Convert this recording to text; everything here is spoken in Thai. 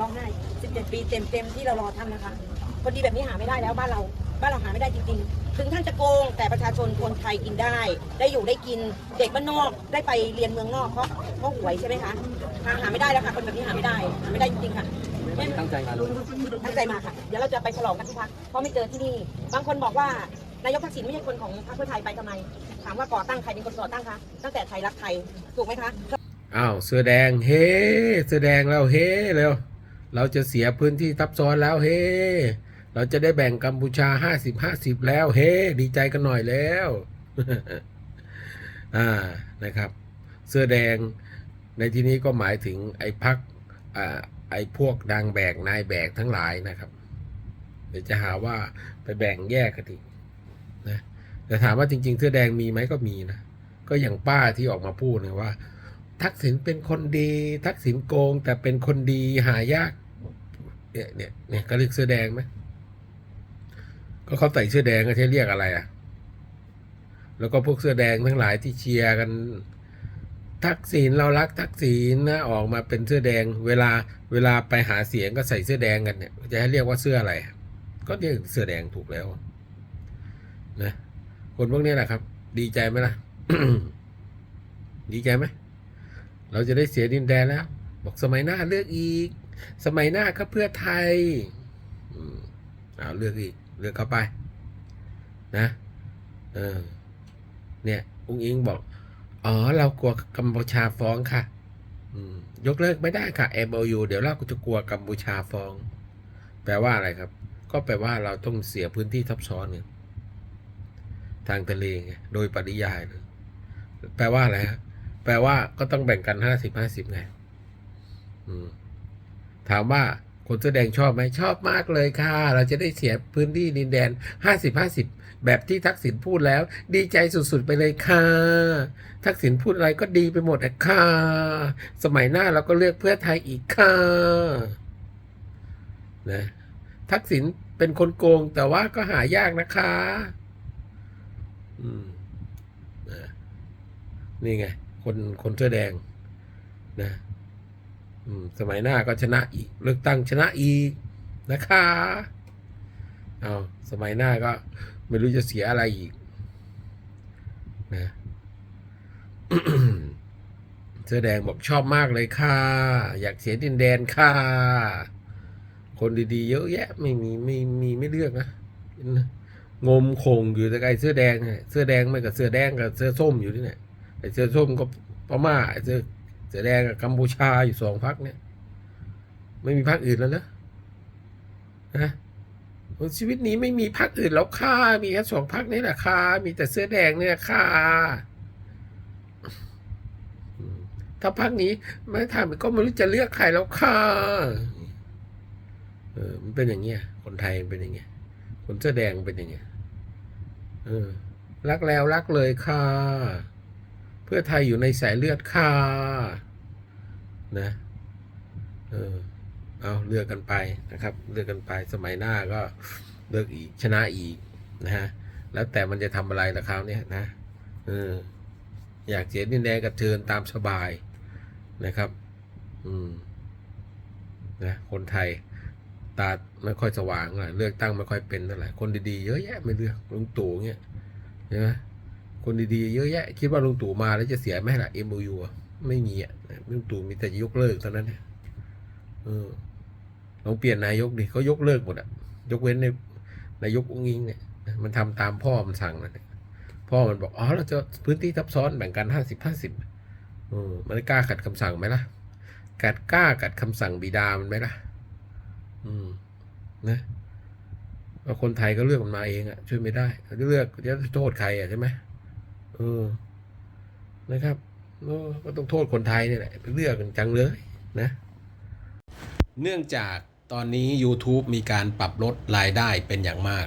ร้องไห้17 ปีเต็มเต็มๆที่เรารอท่านนะคะ คนดีแบบนี้หาไม่ได้แล้วบ้านเราบ้านเราหาไม่ได้จริงๆ ถึงท่านจะโกงแต่ประชาชนคนไทยกินได้ ได้อยู่ได้กิน เด็กบ้านนอกได้ไปเรียนเมืองนอกเพราะเพราะหวยใช่ไหมคะหาหาไม่ได้แล้วค่ะคนแบบนี้หาไม่ได้หาไม่ได้จริงๆค่ะไม่ตั้งใจมาลงตั้งใจมาค่ะ เดี๋ยวเราจะไปฉลองกันที่พักเพราะไม่เจอที่นี่ บางคนบอกว่า นายกทักษิณไม่ใช่คนของพรรคเพื่อไทยไปทำไม ถามว่าก่อตั้งใครเป็นคนก่อตั้งคะ ตั้งแต่ไทยรักไทย ถูกไหมคะอ้าวเสื้อแดงเฮ้เสื้อแดงแล้วเฮ้เร็วเราจะเสียพื้นที่ทับซ้อนแล้วเฮ้เราจะได้แบ่งกัมพูชาห้าสิบห้าสิบแล้วเฮ้ดีใจกันหน่อยแล้วอ่านะครับ เสื้อแดงในที่นี้ก็หมายถึงไอ้พักอ่าไอ้พวกนางแบกนายแบกทั้งหลายนะครับ เดี๋ยวจะหาว่าไปแบ่งแยกกันอีก แต่ถามว่าจริงๆเสื้อแดงมีไหมก็มีนะ ก็อย่างป้าที่ออกมาพูดนะว่า ทักษิณเป็นคนดี ทักษิณโกง แต่เป็นคนดีหายาก เนี่ยเนี่ยเนี่ยก็เรียกเสื้อแดงไหมก็เขาใส่เสื้อแดงก็ใช้เรียกอะไรอะ แล้วก็พวกเสื้อแดงทั้งหลายที่เชียร์กัน ทักษิณเรารักทักษิณนะออกมาเป็นเสื้อแดง เวลาเวลาไปหาเสียงก็ใส่เสื้อแดงกันเนี่ย จะให้เรียกว่าเสื้ออะไร ก็เรียกเสื้อแดงถูกแล้วนะ คนพวกนี้แหละครับ ดีใจไหมล่ะ ดีใจไหม เราจะได้เสียดินแดนแล้ว บอกสมัยหน้าเลือกอีก สมัยหน้าก็เพื่อไทยอืมเอาเลือกอีก เลือกเข้าไป นะ เออ เนี่ยอุ้งอิงบอก อ๋อ เรากลัวกัมพูชาฟ้องค่ะยกเลิกไม่ได้ค่ะ MOU เดี๋ยวเราก็จะกลัวกัมพูชาฟ้อง แปลว่าอะไรครับ ก็แปลว่าเราต้องเสียพื้นที่ทับซ้อนเนี่ย ทางทะเลไงโดยปริยายแปลว่าอะไรฮะแปลว่าก็ต้องแบ่งกันห้าสิบห้าสิบไงอืมถามว่าคนแสดงชอบไหมชอบมากเลยค่ะ เราจะได้เสียพื้นที่ดินแดนห้าสิบห้าสิบแบบที่ทักษิณพูดแล้ว ดีใจสุดๆ ไปเลยค่ะ ทักษิณพูดอะไรก็ดีไปหมดอะค่ะ สมัยหน้าเราก็เลือกเพื่อไทยอีกค่ะนะทักษิณเป็นคนโกงแต่ว่าก็หายากนะคะ อืมนะนี่ไง คนคนเสื้อแดง นะสมัยหน้าก็ชนะอีก เลือกตั้งชนะอีกนะคะเอาสมัยหน้าก็ไม่รู้จะเสียอะไรอีก นะเสื้อแดงบอกชอบมากเลยค่ะ อยากเสียดินแดนค่ะ คนดีๆ เยอะแยะ ไม่มีไม่มีไม่เลือกนะ งมคงอยู่แต่ไอเสื้อแดงเนี่ยเสื้อแดงไม่กับเสื้อแดงกับเสื้อส้มอยู่ที่เนี่ยไอเสื้อส้มก็พม่าไอเสื้อเสื้อแดงกับกัมพูชาอยู่สองพักเนี่ย ไม่มีพักอื่นแล้วนะนะชีวิตนี้ไม่มีพักอื่นแล้วค่ะมีแค่สองพักนี้แหละค่ะมีแต่เสื้อแดงเนี่ยค่ะอืมถ้าพักนี้ไม่ทำก็ไม่รู้จะเลือกใครแล้วค่ะเออมันเป็นอย่างเงี้ยคนไทยเป็นอย่างเงี้ยคนเสื้อแดงเป็นอย่างเงี้ย ออรักแล้วรักเลยค่ะ เพื่อไทยอยู่ในสายเลือดค่ะนะเออเอาเลือกกันไปนะครับ เลือกกันไปสมัยหน้าก็เลือกอีกชนะอีกนะฮะแล้วแต่มันจะทำอะไรละคราวนี้นะเอออยากเสียดินแดงกับเชิญตามสบายนะครับ อืมนะคนไทย ตาไม่ค่อยสว่างเลยเลือกตั้งไม่ค่อยเป็นเท่าไหร่คนดีๆเยอะแยะไม่เลือกลุงตู่เงี้ยใช่ไหมคนดีๆเยอะแยะ คิดว่าลุงตู่มาแล้วจะเสียไหมล่ะ MOU อะไม่มีอะลุงตู่มีแต่ยกเลิกเท่านั้นเออลองเปลี่ยนนายกดิเขายกเลิกหมดอะยกเว้นในนายกอุ้งอิงเนี่ยมันทำตามพ่อมันสั่งนะพ่อมันบอกอ๋อเราจะพื้นที่ทับซ้อนแบ่งกันห้าสิบห้าสิบเออมันกล้าขัดคำสั่งไหมล่ะกัดกล้าขัดคำสั่งบิดามันไหมล่ะ อืม นะว่าคนไทยก็เลือกมันมาเองอะ่ะช่วยไม่ได้จะเลือกจะโทษใครอะ่ะใช่ไหมเออนะครับก็ต้องโทษคนไทยนี่แหละไปเลือกกันจังเลยนะ เนื่องจากตอนนี้ YouTube มีการปรับลดรายได้เป็นอย่างมาก